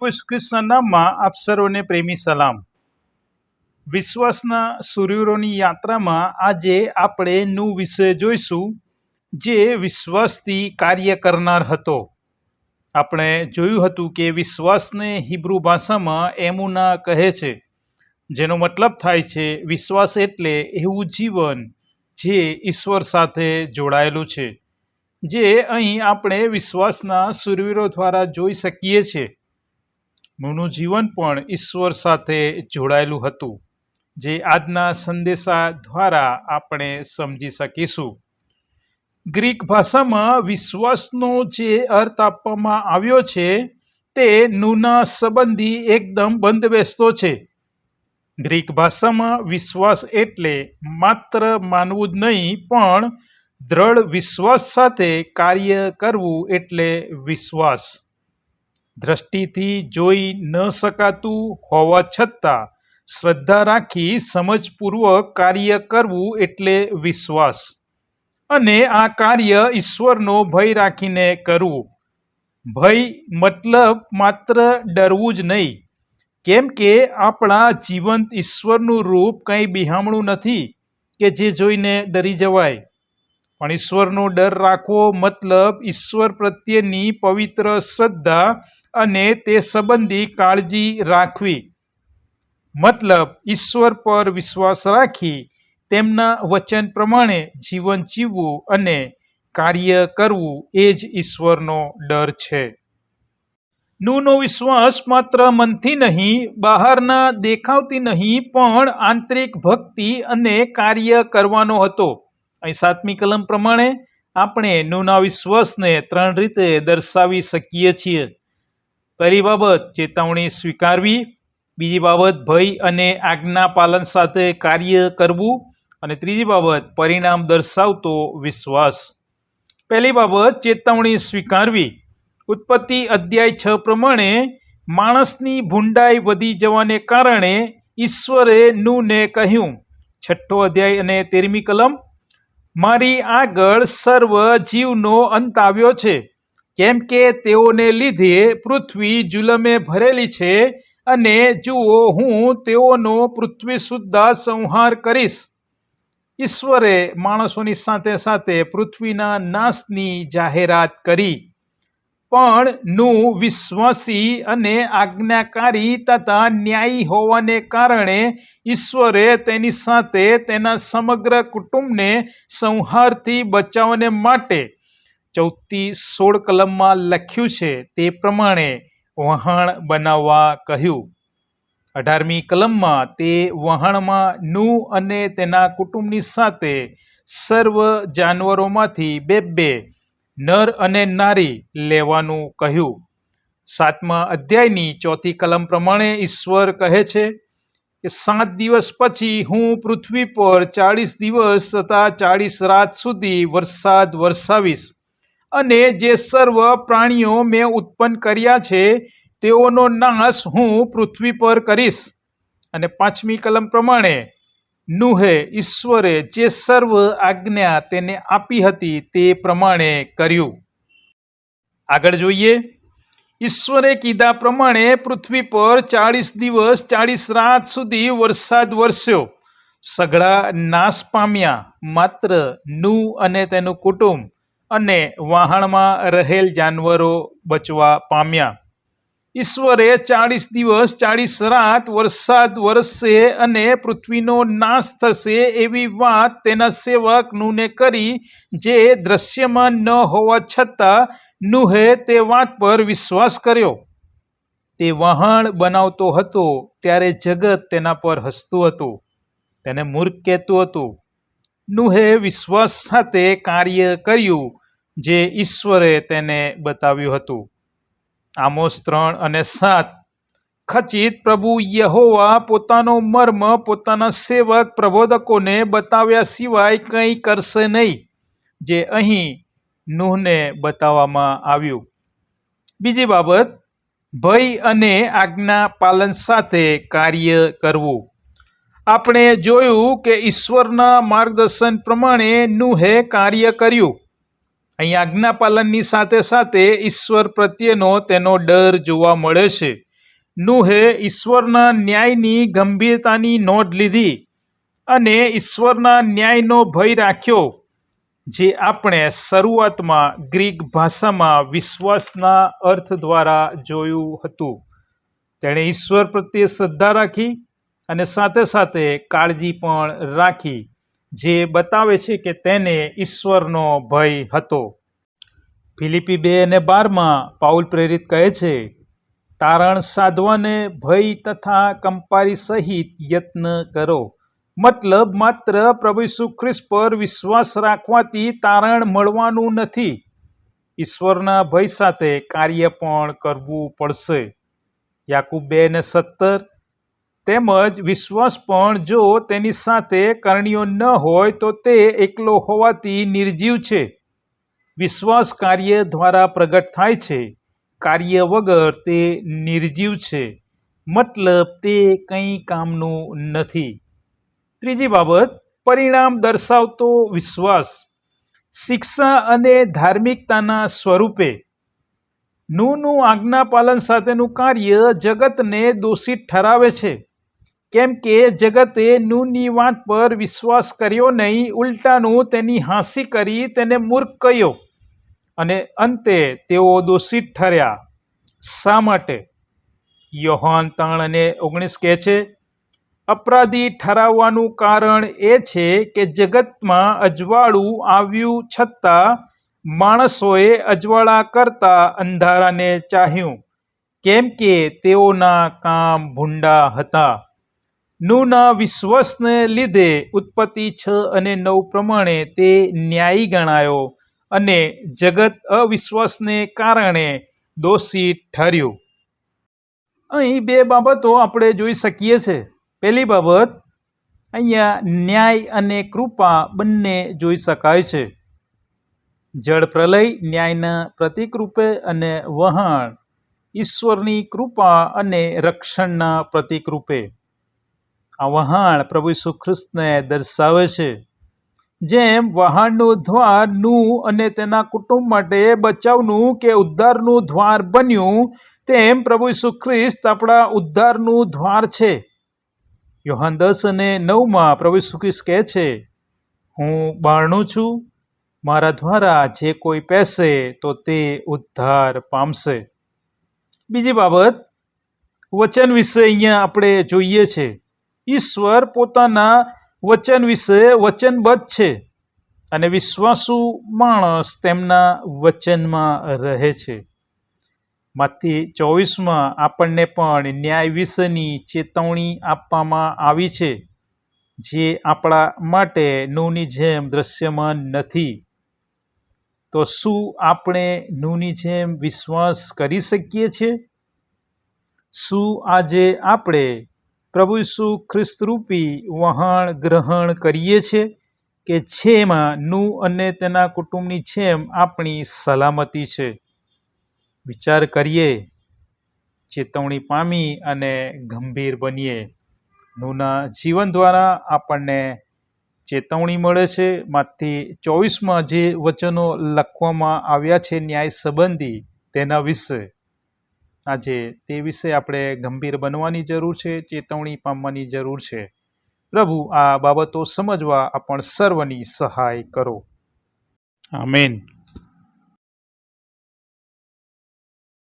પુષ્કૃષ્ણ નામમાં આપ સર્વને પ્રેમી સલામ. વિશ્વાસના સૂર્યોની યાત્રામાં આજે આપણે નું વિષય જોઈશું, જે વિશ્વાસથી કાર્ય કરનાર હતો. આપણે જોયું હતું કે વિશ્વાસને હિબ્રુ ભાષામાં એમુના કહે છે, જેનો મતલબ થાય છે વિશ્વાસ એટલે એવું જીવન જે ઈશ્વર સાથે જોડાયેલું છે, જે અહીં આપણે વિશ્વાસના સુરવીરો દ્વારા જોઈ શકીએ છીએ. નુનું જીવન પણ ઈશ્વર સાથે જોડાયેલું હતું, જે આજના સંદેશા દ્વારા આપણે સમજી શકીશું. ગ્રીક ભાષામાં વિશ્વાસનો જે અર્થ આપવામાં આવ્યો છે, તે નુના સંબંધી એકદમ બંધ બેસતો છે. ગ્રીક ભાષામાં વિશ્વાસ એટલે માત્ર માનવું જ નહીં, પણ દ્રઢ વિશ્વાસ સાથે કાર્ય કરવું એટલે વિશ્વાસ. દ્રષ્ટિથી જોઈ ન શકાતું હોવા છતાં શ્રદ્ધા રાખી સમજપૂર્વક કાર્ય કરવું એટલે વિશ્વાસ. અને આ કાર્ય ઈશ્વરનો ભય રાખીને કરવું. ભય મતલબ માત્ર ડરવું જ નહીં. કેમ કે આપણા જીવંત ઈશ્વરનું રૂપ કંઈ બિહામણું નથી કે જે જોઈને ડરી જવાય. પણ ઈશ્વરનો ડર રાખવો મતલબ ઈશ્વર પ્રત્યેની પવિત્ર શ્રદ્ધા અને તે સંબંધી કાળજી રાખવી. મતલબ ઈશ્વર પર વિશ્વાસ રાખી તેમના વચન પ્રમાણે જીવન જીવવું અને કાર્ય કરવું એ જ ઈશ્વરનો ડર છે. નુનો વિશ્વાસ માત્ર મનથી નહીં, બહારના દેખાવથી નહીં, પણ આંતરિક ભક્તિ અને કાર્ય કરવાનો હતો. અહીં સાતમી કલમ પ્રમાણે આપણે નુના વિશ્વાસને ત્રણ રીતે દર્શાવી શકીએ છીએ. પહેલી બાબત, ચેતવણી સ્વીકારવી. બીજી બાબત, ભય અને આજ્ઞા પાલન સાથે કાર્ય કરવું. અને ત્રીજી બાબત, પરિણામ દર્શાવતો વિશ્વાસ. પહેલી બાબત, ચેતવણી સ્વીકારવી. ઉત્પત્તિ અધ્યાય છ પ્રમાણે માણસની ભૂંડાઈ વધી જવાને કારણે ઈશ્વરે નુને કહ્યું. છઠ્ઠો અધ્યાય અને તેરમી કલમ મારી આગળ સર્વ જીવનો અંત આવ્યો છે. કેમ કે તેઓને લીધે પૃથ્વી જુલમે ભરેલી છે અને જુઓ, હું તેઓનો પૃથ્વી સુદ્ધા સંહાર કરીશ. ઈશ્વરે માણસોની સાથે સાથે પૃથ્વીના નાશની જાહેરાત કરી. પણ નું વિશ્વાસી અને આજ્ઞાકારી તથા ન્યાયી હોવાને કારણે ઈશ્વરે તેની સાથે તેના સમગ્ર કુટુંબને સંહારથી બચાવવાને માટે ચૌદથી સોળ કલમમાં લખ્યું છે તે પ્રમાણે વહાણ બનાવવા કહ્યું. અઢારમી કલમમાં તે વહાણમાં નું અને તેના કુટુંબની સાથે સર્વ જાનવરોમાંથી બે બે નર અને નારી લેવાનું કહ્યું. સાતમા અધ્યાયની ચોથી કલમ પ્રમાણે ઈશ્વર કહે છે કે, સાત દિવસ પછી હું પૃથ્વી પર ચાળીસ દિવસ તથા ચાળીસ રાત સુધી વરસાદ વરસાવીશ. અને જે સર્વ પ્રાણીઓ મેં ઉત્પન્ન કર્યા છે, તેઓનો નાશ હું પૃથ્વી પર કરીશ. અને પાંચમી કલમ પ્રમાણે નુહે ઈશ્વરે જે સર્વ આજ્ઞા તેને આપી હતી તે પ્રમાણે કર્યું. આગળ જોઈએ. ઈશ્વરે કીધા પ્રમાણે પૃથ્વી પર ચાળીસ દિવસ, ચાળીસ રાત સુધી વરસાદ વરસ્યો. સઘળા નાશ પામ્યા. માત્ર નુ અને તેનું કુટુંબ અને વહાણમાં રહેલ જાનવરો બચવા પામ્યા. ઈશ્વરે ચાળીસ દિવસ, ચાળીસ રાત વરસાદ વરસશે અને પૃથ્વીનો નાશ થશે એવી વાત તેના સેવક નુને કરી, જે દ્રશ્યમાં ન હોવા છતાં નુહે તે વાત પર વિશ્વાસ કર્યો. તે વહાણ બનાવતો હતો, ત્યારે જગત તેના પર હસતું હતું, તેને મૂર્ખ કહેતું હતું. નુહે વિશ્વાસ સાથે કાર્ય કર્યું, જે ઈશ્વરે તેને બતાવ્યું હતું. આમોસ ત્રણ અને સાત. ખચિત પ્રભુ યહોવા પોતાનો મર્મ, પોતાના સેવક પ્રબોધકોને બતાવ્યા સિવાય કંઈ કરશે નહીં, જે અહીં નુહને બતાવવામાં આવ્યું. બીજી બાબત, ભય અને આજ્ઞા પાલન સાથે કાર્ય કરવું. આપણે જોયું કે ઈશ્વરના માર્ગદર્શન પ્રમાણે નુહે કાર્ય કર્યું. અહીં આજ્ઞાપાલનની સાથે સાથે ઈશ્વર પ્રત્યેનો તેનો ડર જોવા મળે છે. નુહે ઈશ્વરના ન્યાયની ગંભીરતાની નોંધ લીધી અને ઈશ્વરના ન્યાયનો ભય રાખ્યો, જે આપણે શરૂઆતમાં ગ્રીક ભાષામાં વિશ્વાસના અર્થ દ્વારા જોયું હતું. તેણે ઈશ્વર પ્રત્યે શ્રદ્ધા રાખી અને સાથે સાથે કાળજી પણ રાખી. જે બતાવે છે કે તેને ઈશ્વરનો ભય હતો. ફિલિપી બે અને બારમાં પાઉલ પ્રેરિત કહે છે, તારણ સાધવાને ભય તથા કંપારી સહિત યત્ન કરો. મતલબ માત્ર પ્રભુ ઈસુ પર વિશ્વાસ રાખવાથી તારણ મળવાનું નથી. ઈશ્વરના ભય સાથે કાર્ય પણ કરવું પડશે. યાકુબ બે ને સત્તર તેમજ વિશ્વાસ પણ જો તેની સાથે કરણીઓ ન હોય તો તે એકલો હોવાથી નિર્જીવ છે. વિશ્વાસ કાર્ય દ્વારા પ્રગટ થાય છે. કાર્ય વગર તે નિર્જીવ છે. મતલબ તે કંઈ કામનું નથી. ત્રીજી બાબત, પરિણામ દર્શાવતો વિશ્વાસ. શિક્ષા અને ધાર્મિકતાના સ્વરૂપે. નુનું આજ્ઞાપાલન સાથેનું કાર્ય જગતને દોષિત ઠરાવે છે. કેમ કે જગતે નૂની વાત પર વિશ્વાસ કર્યો નહીં, ઉલટાનું તેની હાંસી કરી તેને મૂર્ખ કહ્યો. અને અંતે તેઓ દોષિત ઠર્યા. શા માટે? યોહાન ત્રણ અને ઓગણીસ કહે છે, અપરાધી ઠરાવવાનું કારણ એ છે કે જગતમાં અજવાળું આવ્યું છતાં માણસોએ અજવાળા કરતા અંધારાને ચાહ્યું, કેમ કે તેઓના કામ ભૂંડા હતા. નૂના વિશ્વાસને લીધે ઉત્પત્તિ છ અને નવ પ્રમાણે તે ન્યાયી ગણાયો અને જગત અવિશ્વાસને કારણે દોષી ઠર્યું. અહીં બે બાબતો આપણે જોઈ શકીએ છીએ પહેલી બાબત, અહીંયા ન્યાય અને કૃપા બંને જોઈ શકાય છે. જળ પ્રલય, ન્યાયના પ્રતિક રૂપે અને વહાણ, ઈશ્વરની કૃપા અને રક્ષણના પ્રતિક રૂપે. આ વહાણ પ્રભુ ઈસુ ખ્રિસ્તને દર્શાવે છે. જેમ વહાણનું દ્વારનું અને તેના કુટુંબ માટે બચાવનું કે ઉદ્ધારનું દ્વાર બન્યું, તેમ પ્રભુ ઈસુ ખ્રિસ્ત આપણા ઉદ્ધારનું દ્વાર છે. યોહાન દસ અને નવમાં પ્રભુ ઈસુ ખ્રિસ્ત કહે છે, હું બારણું છું, મારા દ્વારા જે કોઈ પહેશે તો તે ઉદ્ધાર પામશે. બીજી બાબત, વચન વિશે અહીંયા આપણે જોઈએ છે. ઈશ્વર પોતાના વચન વિશે વચનબદ્ધ છે અને વિશ્વાસુ માણસ તેમના વચનમાં રહે છે. માથી ચોવીસમાં આપણને પણ ન્યાય વિશેની ચેતવણી આપવામાં આવી છે, જે આપણા માટે નૂની જેમ દ્રશ્યમાન નથી. તો શું આપણે નૂની જેમ વિશ્વાસ કરી શકીએ છીએ? શું આજે આપણે પ્રભુ ઈસુ ખ્રિસ્તરૂપી વહાણ ગ્રહણ કરીએ છીએ કે છેમાં નું અને તેના કુટુંબની છેમ આપણી સલામતી છે. વિચાર કરીએ, ચેતવણી પામી અને ગંભીર બનીએ. નુના જીવન દ્વારા આપણને ચેતવણી મળે છે. માંથી ચોવીસમાં જે વચનો લખવામાં આવ્યા છે ન્યાય સંબંધી તેના વિશે આજે તે વિશે આપણે ગંભીર બનવાની જરૂર છે, ચેતવણી પામવાની જરૂર છે. પ્રભુ, આ બાબતો સમજવા આપણ સર્વની સહાય કરો. આમેન.